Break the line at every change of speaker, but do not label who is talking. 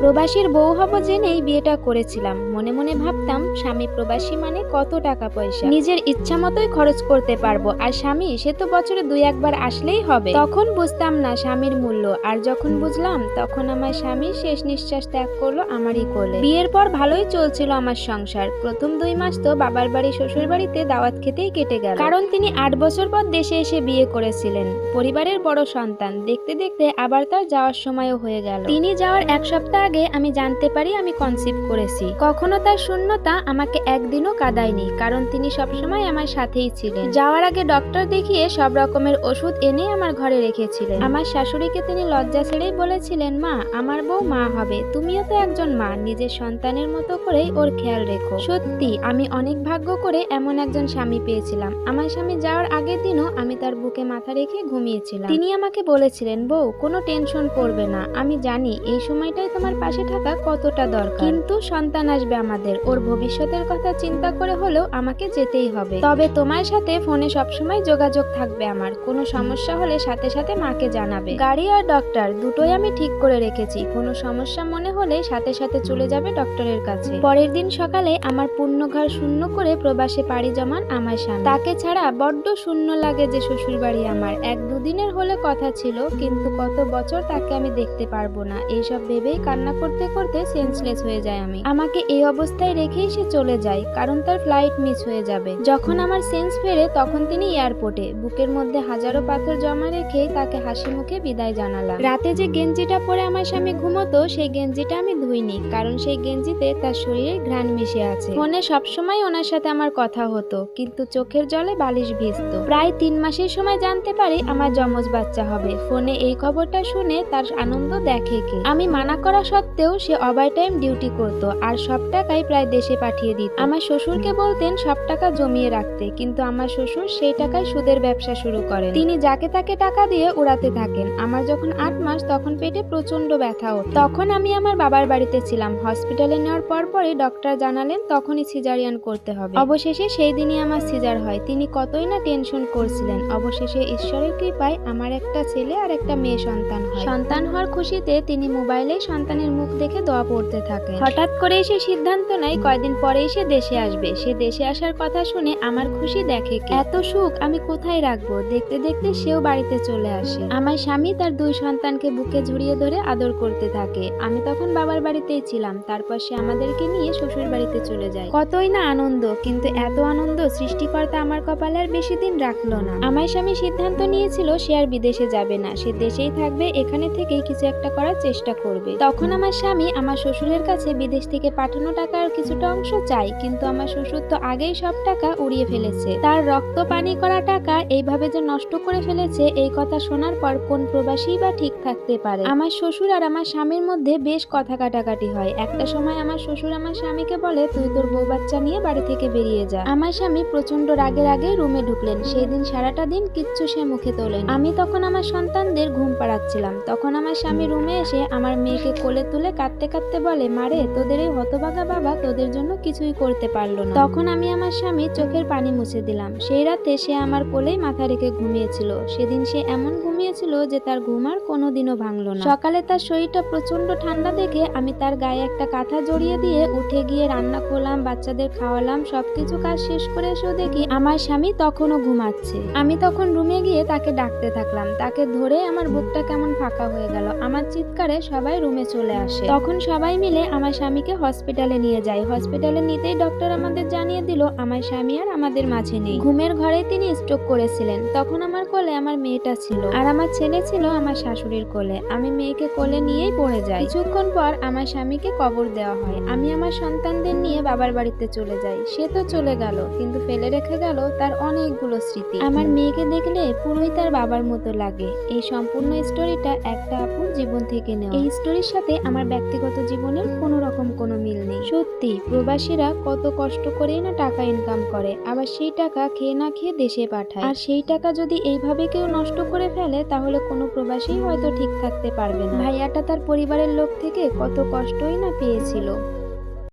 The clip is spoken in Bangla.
প্রবাসীর বউ হব জেনেই বিয়েটা করেছিলাম। মনে মনে ভাবতাম, স্বামী প্রবাসী মানে কত টাকা পয়সা? নিজের ইচ্ছা মতোই খরচ করতে পারব। আর স্বামী, সে তো বছরে দুই একবার আসলেই হবে। তখন বুঝতাম না স্বামীর মূল্য। আর যখন বুঝলাম, তখন আমার স্বামী শেষ নিঃশ্বাস ত্যাগ করল আমারই কোলে। বিয়ের পর ভালোই চলছিল আমার সংসার। প্রথম দুই মাস তো বাবার বাড়ি, শ্বশুর বাড়িতে দাওয়াত খেতেই কেটে গেল। কারণ তিনি আট বছর পর দেশে এসে বিয়ে করেছিলেন। পরিবারের বড় সন্তান। দেখতে দেখতে আবার তার যাওয়ার সময়ও হয়ে গেল। তিনি যাওয়ার এক সপ্তাহ আগে আমি জানতে পারি আমি কনসিভ করেছি। কখনো তার শূন্যতা আমাকে একদিনও কাদায়নি, কারণ তিনি সবসময় আমার সাথেই ছিলেন। যাওয়ার আগে ডক্টর দেখিয়ে সব রকমের ওষুধ এনে আমার ঘরে রেখেছিলেন। আমার শাশুড়িকে তিনি লজ্জা ছেড়েই বলেছিলেন, মা, আমার বউ মা হবে, তুমিও তো একজন মা, নিজের সন্তানের মতো করেই ওর খেয়াল রেখো। সত্যি, আমি অনেক ভাগ্য করে এমন একজন স্বামী পেয়েছিলাম। আমার স্বামী যাওয়ার আগের দিনও আমি তার বুকে মাথা রেখে ঘুমিয়েছিলাম। তিনি আমাকে বলেছিলেন, বউ, কোনো টেনশন করবে না। আমি জানি এই সময়টাই তোমার পাশে থাকা কতটা দরকার? কিন্তু সন্তান আসবে আমাদের। ওর ভবিষ্যতের কথা চিন্তা করে হলেও আমাকে যেতেই হবে। তবে তোমার সাথে ফোনে সবসময় যোগাযোগ থাকবে আমার। কোনো সমস্যা হলে সাথে সাথে মাকে জানাবে। গাড়ি আর ডক্টর দুটোই আমি ঠিক করে রেখেছি। কোনো সমস্যা মনে হলে সাথে সাথে চলে যাবে ডক্টরের কাছে। পরের দিন সকালে আমার পূর্ণ ঘর শূন্য করে প্রবাসে পাড়ি জমান আমার স্বামী। তাকে ছাড়া বড্ড শূন্য লাগে যে শ্বশুর বাড়ি আমার। এক দুদিনের হলে কথা ছিল, কিন্তু কত বছর তাকে আমি দেখতে পারব না। এইসব ভেবেই কান্না করতে করতে সেন্সলেস হয়ে যায় আমি। আমাকে এই অবস্থায় রেখেই সে চলে যায়, কারণ তার ফ্লাইট মিস হয়ে যাবে। যখন আমার সেন্স ফেরে, তখন তিনি এয়ারপোর্টে বুকের মধ্যে হাজারো পাথর জমা রেখে তাকে হাসি মুখে বিদায় জানালাম। রাতে যে গেঞ্জিটা পরে আমার স্বামী ঘুমতো, সেই গেঞ্জিটা আমি ধুইনি, কারণ সেই গেঞ্জিতে তার শরীরে ঘ্রাণ মিশে আছে। ফোনে সবসময় ওনার সাথে আমার কথা হতো, কিন্তু চোখের জলে বালিশ ভিজতো। প্রায় তিন মাসের সময় জানতে পারি আমার যমজ বাচ্চা হবে। ফোনে এই খবরটা শুনে তার আনন্দ দেখে কে। আমি মানা করা সত্ত্বেও সে অবাই টাইম ডিউটি করত আর সব টাকাই প্রায় দেশে পাঠিয়ে দিত। আমার শ্বশুরকে বলতেন, সব টাকা জমিয়ে রাখতে, কিন্তু আমার শ্বশুর সেই টাকায় সুদের ব্যবসা শুরু করেন। তিনি যাকে তাকে টাকা দিয়ে উড়াতে থাকেন। আমার যখন আট মাস, তখন পেটে প্রচণ্ড ব্যথা হতো তখন আমি আমার বাবার বাড়িতে ছিলাম। হসপিটালে নেওয়ার পর পরই ডক্টর জানালেন, তখনই সিজারিয়ান করতে হবে। অবশেষে সেই দিনই আমার সিজার হয়। তিনি কতই না টেনশন করছিলেন। অবশেষে ঈশ্বরের কৃপায় আমার একটা ছেলে আর একটা মেয়ে সন্তান হয়। সন্তান হওয়ার খুশিতে তিনি মোবাইলে সন্তানের মুখ দেখে দোয়া পড়তে থাকেন হঠাৎ করে সে সিদ্ধান্ত নেয় কয়দিন পরেই সে দেশে আসবে। সে দেশে আসার কথা শুনে আমার খুশি দেখে এত সুখ আমি কোথায় রাখব? দেখতে দেখতে সেও বাড়িতে চলে আসে। আমার স্বামী তার দুই সন্তানকে বুকে জড়িয়ে ধরে আদর করতে থাকে। আমি তখন বাবার বাড়িতেই ছিলাম। তারপর সে আমাদেরকে নিয়ে শ্বশুর বাড়িতে চলে যায়। কতই না আনন্দ কিন্তু এত আনন্দ সৃষ্টিকর্তা আমার কপালে আর বেশি দিন রাখল না। আমার স্বামী সিদ্ধান্ত নিয়েছিল সে আর বিদেশে যাবে না। সে দেশেই থাকবে এখানে থেকেই কিছু একটা করার চেষ্টা করবে। তখন আমার স্বামী আমার শ্বশুরের কাছে বিদেশ থেকে পাঠানো টাকার কিছুটা অংশ চাই কিন্তু আমার শ্বশুর তো আগেই সব টাকা উড়িয়ে ফেলেছে। তার রক্ত পানি করা টাকা এইভাবে যে নষ্ট করে ফেলেছে, এই কথা শোনার পর কোন প্রবাসী বা ঠিক থাকতে পারে? আমার শ্বশুর আর আমার স্বামীর মধ্যে বেশ কথা কাটাকাটি হয়। একটা সময় আমার শ্বশুর আমার স্বামীকে বলে, তুই তোর বউ বাচ্চা নিয়ে বাড়ি থেকে বেরিয়ে যা। আমার স্বামী প্রচণ্ড রাগের আগে রুমে ঢুকলেন। সেই দিন সারাটা দিন কিচ্ছু সে মুখে তোলেন। আমি তখন আমার সন্তানদের ঘুম পাড়াচ্ছিলাম। তখন আমার স্বামী রুমে এসে আমার মেয়েকে কোলে তুলে কাঁদতে কাঁদতে বলে মারে তোদের এই হতভাগা বাবা তোদের জন্য কিছুই করতে পারল না। তখন আমি আমার স্বামী চোখের পানি মুছে দিলাম। সেই রাতে সে আমার কোলেই মাথা রেখে ঘুমিয়েছিল। সেদিন সে এমন ঘুমিয়েছিল যে তার ঘুম আর কোনোদিনও ভাঙলো না। সকালে তার শরীরটা প্রচণ্ড ঠান্ডা দেখে আমি তার গায়ে একটা কাঁথা জড়িয়ে দিয়ে উঠে গিয়ে রান্না করলাম, বাচ্চাদের খাওয়ালাম, সবকিছু কাজ শেষ করে এসেও দেখি আমার স্বামী তখনও ঘুমাচ্ছে। আমি তখন রুমে গিয়ে তাকে ডাকতে থাকলাম। তাকে ধরে আমার বুকটা কেমন ফাঁকা হয়ে গেল। আমার চিৎকারে সবাই রুমে চলে আসে। তখন সবাই মিলে আমার স্বামীকে হসপিটালে নিয়ে যায়। হসপিটালে নিতেই ডক্টর আমাদের জানিয়ে দিল, আমার স্বামী আর আমাদের মাঝে নেই। ঘুমের ঘরে তিনি স্ট্রোক করেছিলেন। তখন আমার কোলে আমার মেয়েটা ছিল আর আমার ছেলে ছিল আমার শাশুড়ির কোলে। আমি মেয়েকে কোলে নিয়েই পড়ে যাই। কিছুক্ষণ পর আমার স্বামীকে কবর দেওয়া হয়। আমি আমার সন্তানদের নিয়ে বাবার বাড়িতে চলে যাই। সে তো চলে গেল, কিন্তু ফেলে রেখে গেল তার অনেকগুলো স্মৃতি। আমার মেয়েকে দেখলে পুরোই তার বাবার মতো লাগে। এই সম্পূর্ণ স্টোরিটা একটা আপুর জীবন থেকে নেওয়া। এই স্টোরির সাথে আমার ব্যক্তিগত জীবনের কোনো রকম কোনো মিল নেই। সত্যি, প্রবাসীরা কত কষ্ট করেই না টাকা ইনকাম করে, আবার সেই টাকা খেয়ে না খেয়ে দেশে পাঠায়। আর সেই টাকা যদি এইভাবে কেউ নষ্ট করে ফেলে, তাহলে কোনো প্রবাসী হয়তো ঠিক থাকতে পারবে না। ভাইয়াটা তার পরিবারের লোক থেকে কত কষ্টই না পেয়েছিল।